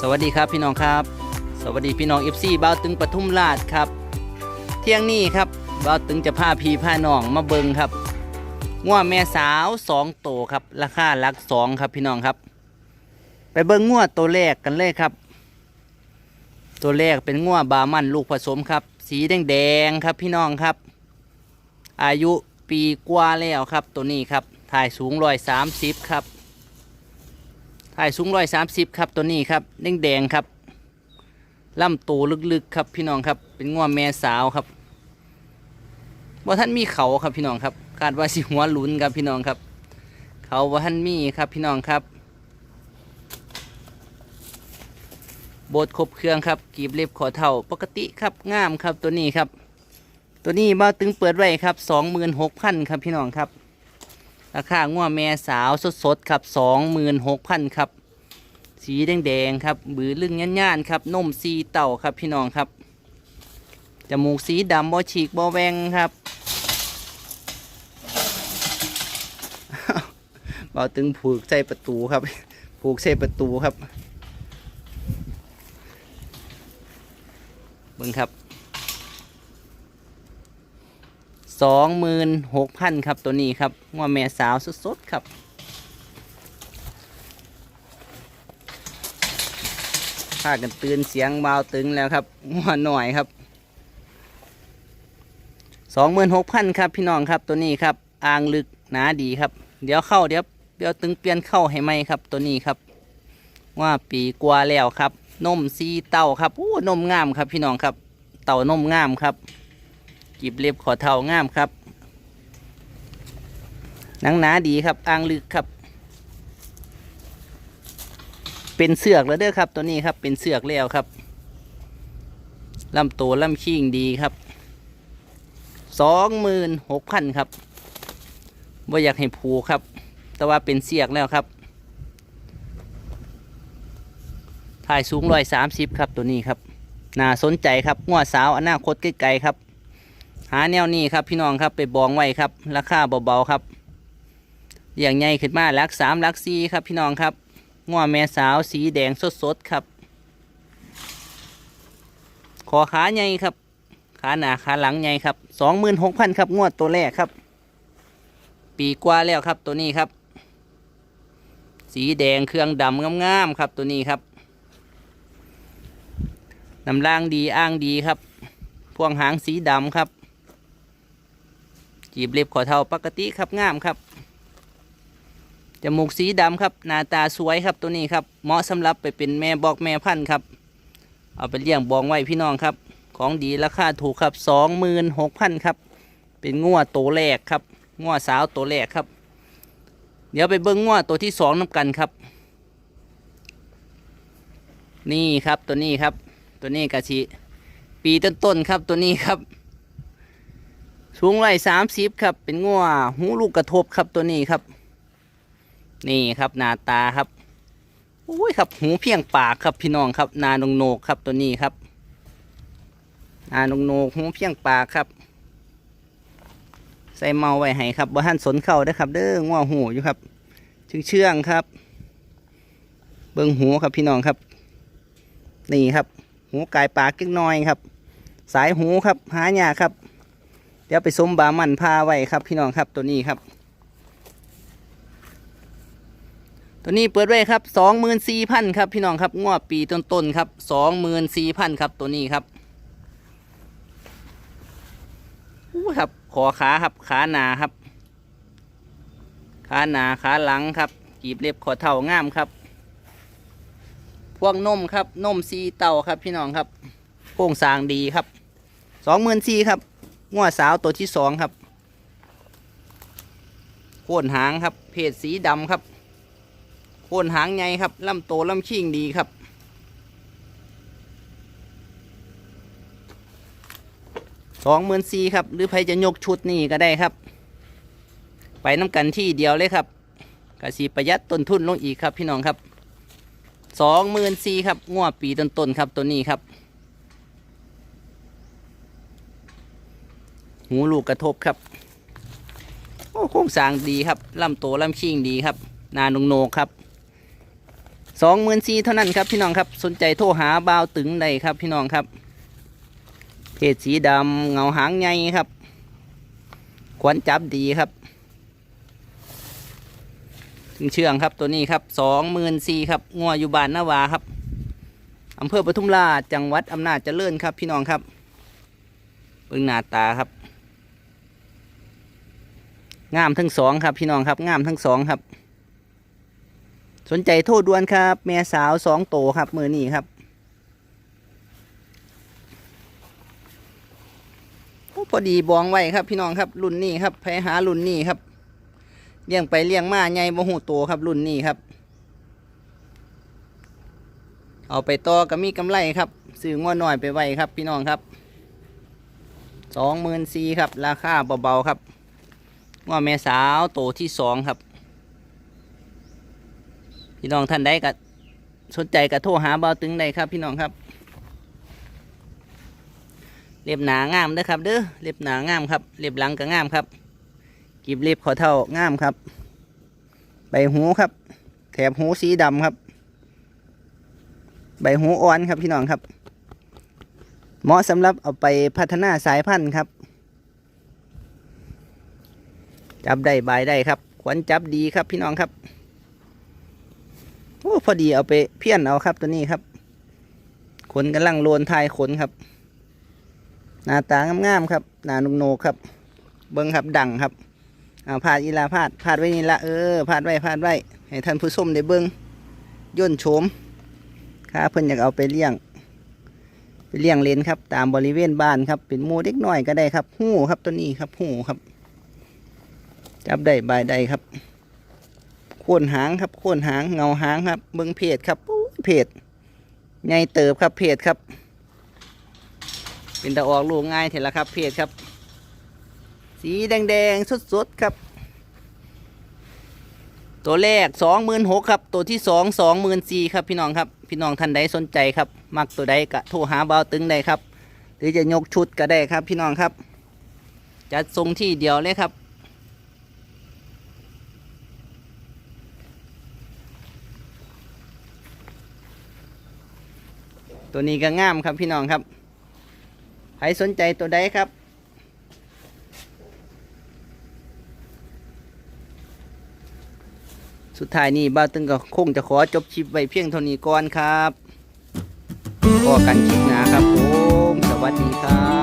สวัสดีครับพี่น้องครับ สวัสดีพี่น้อง FC บ้าวตึงปทุมราชครับ เที่ยงนี้ครับบ้าวตึงจะพาพี่พาน้องมาเบิงครับง่วแม่สาวสองโตครับ ราคาหลักสองครับพี่น้องครับ ไปเบิงง่วตัวแรกกันเลยครับ ตัวแรกเป็นง่วบามันลูกผสมครับ สีแดงๆครับพี่น้องครับ อายุปีกว่าแล้วครับตัวนี้ครับถ่ายสูงร้อยสามสิบครับ ถ่ายสูงร้อยสามสิบครับตัวนี้ครับแดงแดงๆครับลำตัวลึกๆครับพี่น้องครับ เป็นง่วแม่สาวครับว่าท่านมีเขาครับพี่น้องครับคาดว่าสิหัวหลุนครับพี่น้องครับ เขาว่าท่านมีครับพี่น้องครับโบดครบเครื่องครับกีบเล็บขอเท่าปกติครับงามครับตัวนี้ครับ ตัวนี้บ้าตึงเปิดไว้ครับสองหมื่นหกพันครับพี่น้องครับ ราคาง่วแม่สาวสดๆครับสองหมื่นหกพันครับ สีแดงๆครับบือลึงย่านๆครับนมสีเต่าครับพี่น้องครับจมูกสีดำบ่ฉีกบ่แวงครับเบาตึงผูกใส่ประตูครับ ผูกใส่ประตูครับเบิ่งครับ สองหมื่นหกพันครับตัวนี้ครับงวแม่สาวสดๆครับ พากันตื่นเสียงเบาตึงแล้วครับงวหน่อยครับสองหมื่นหกพันครับพี่น้องครับตัวนี้ครับอ่างลึกหนาดีครับ เดี๋ยวเข้าเดี๋ยวเดี๋ยวตึงเปลี่ยนเข้าให้ไหมครับตัวนี้ครับว่าปีกว่าแล้วครับนมซีเต่าครับโอ้นมงามครับพี่น้องครับ เต่านมงามครับ กีบเล็บขอเท่างามครับ หนังหนาดีครับอ่างลึกครับ เป็นเสือกแล้วเด้อครับ ตัวนี้ครับเป็นเสือกแล้วครับลำตัวลำชิงดีครับสองหมื่นหกพันครับว่าอยากให้ผูครับ แต่ว่าเป็นเสือกแล้วครับ ถ่ายสูงร้อยสามสิบครับตัวนี้ครับ น่าสนใจครับงัวสาวอนาคตไกลๆครับ หาแนวนี้ครับพี่น้องครับไปบองไว้ครับ ราคาเบาๆครับ อย่างใหญ่ขึ้นมาลักสามลักสี่ครับพี่น้องครับง้อแม่สาวสีแดงสดๆครับ ขอขาใหญ่ครับ ขาหนาขาหลังใหญ่ครับสองหมื่นหกพันครับงวดตัวแรกครับ ปีกว่าแล้วครับตัวนี้ครับ สีแดงเครื่องดำงามๆครับตัวนี้ครับน้ำล่างดีอ้างดีครับ พวงหางสีดำครับ จีบเล็บขอเท่าปกติครับงามครับจมูกสีดำครับหน้าตาสวยครับตัวนี้ครับเหมาะสำหรับไปเป็นแม่บอกแม่พันธุ์ครับ เอาไปเลี้ยงบองไว้พี่น้องครับ ของดีราคาถูกครับสองหมื่นหกพันครับ เป็นงัวตัวแรกครับงัวสาวตัวแรกครับ เดี๋ยวไปเบิ้งงัวตัวที่สองน้ำกันครับ นี่ครับตัวนี้ครับ ตัวนี้กะชิปีต้นๆครับตัวนี้ครับ สูงร้อยสามสิบครับ เป็นงัวหูลูกกระทบครับตัวนี้ครับ นี่ครับหน้าตาครับโอ้ยครับ หูเพียงปากครับพี่น้องครับนาดงโนกครับตัวนี้ครับนาดงโนกหูเพียงปากครับ ใส่เมาไว้ให้ครับบ่หันสนเข่าได้ครับ เด้องัวหูอยู่ครับเชื่องเชื่องครับ เบิ่งหูครับพี่น้องครับ นี่ครับ หูกายปากกิ๊กน้อยครับ สายหูครับหายากครับ เดี๋ยวไปสมบามันพาไว้ครับ พี่น้องครับตัวนี้ครับ ตัวนี้เปิดไว้ครับสองหมื่นสี่พันครับพี่น้องครับงวดปีต้นๆครับสองหมื่นสี่พันครับตัวนี้ครับอู้ครับขอขาครับขาหนาครับขาหนาขาหลังครับกีบเล็บขอเท่างามครับ พวกนมครับนมซีเต่าครับพี่น้องครับโครงสร้างดีครับสองหมื่นสี่ครับ งวดสาวตัวที่สองครับ โคนหางครับ เพศสีดำครับ โคนหางใหญ่ครับลำโตลำชิงดีครับ สองหมื่นสี่ครับ หรือใครจะยกชุดนี่ก็ได้ครับ ไปน้ำกันที่เดียวเลยครับกระสีประหยัดต้นทุนลงอีกครับพี่น้องครับสองหมื่นสี่ครับงวดปีต้นๆครับตัวนี้ครับ หูลูกกระทบครับ โอ้โครงสร้างดีครับลำโตลำชิงดีครับนานงโนครับสองหมื่นสี่เท่านั้นครับพี่น้องครับสนใจโทรหาบาวตึงได้ครับพี่น้องครับเพศสีดำเงาหางใหญ่ครับ ขวัญจับดีครับถึงเชื่องครับตัวนี้ครับสองหมื่นสี่ครับงัวอยู่บ้านนาวาครับอำเภอปทุมราชจังหวัดอำนาจเจริญครับพี่น้องครับเบิ่งหน้าตาครับ งามทั้งสองครับพี่น้องครับงามทั้งสองครับ สนใจโทษด่วนครับ แม่สาวสองโตครับมือนี้ครับพอดีบองไว้ครับพี่น้องครับรุ่นนี้ครับไปหารุ่นนี้ครับเลี้ยงไปเลี้ยงมาใหญ่บ่หูโตครับรุ่นนี้ครับ เอาไปต่อก็มีกำไรครับซื้อง้อน้อยไปไว้ครับพี่น้องครับสองหมื่นสี่ครับ ราคาเบาๆครับ ง้อแม่สาวโตที่สองครับ พี่น้องท่านใดก็สนใจก็โทรหาเบาตึงได้ครับ พี่น้องครับ เล็บหนางามเด้อครับ เด้อเล็บหนางามครับ เล็บหลังก็งามครับกีบเล็บขอเท่างามครับ ใบหูครับ แถบหูสีดำครับ ใบหูอ่อนครับพี่น้องครับ เหมาะสำหรับเอาไปพัฒนาสายพันธุ์ครับ จับได้บายได้ครับ ขวัญจับดีครับพี่น้องครับโอ้พอดีเอาไปเพี้ยนเอาครับตัวนี้ครับ ขนกำลังโลนทายขนครับ หน้าตางามๆครับ หน้านุกโนครับ เบิ้งครับดังครับเอาพาดอีลาพาดพาดไว้นี่ละเออพาดไว้พาดไว้ให้ท่านผู้ชมได้เบิ้งย่นโฉมข้าเพิ่นอยากเอาไปเลี้ยงไปเลี้ยงเลนครับ ตามบริเวณบ้านครับ เป็นมูเด็กน้อยก็ได้ครับ หู้ครับตัวนี้ครับหู้ครับ จับได้บายได้ครับโคนหางครับโคนหางเงาหางครับ เบิ้งเพจครับเพจใหญ่เติบครับเพจครับ เป็นตะออกลูกง่ายเถอะละครับเพจครับ สีแดงๆสดๆครับ ตัวแรกสองหมื่นหกครับ ตัวที่สองสองหมื่นสี่ครับพี่น้องครับ พี่น้องท่านใดสนใจครับ มักตัวใดก็โทรหาเบาตึงได้ครับ หรือจะยกชุดก็ได้ครับ พี่น้องครับ จัดทรงที่เดียวเลยครับ ตัวนี้ก็งามครับพี่น้องครับใครสนใจตัวใดครับ สุดท้ายนี้บ้าตึงก็คงจะขอจบคลิปไว้เพียงเท่านี้ก่อนครับพอกันคลิปหนาครับผม สวัสดีครับ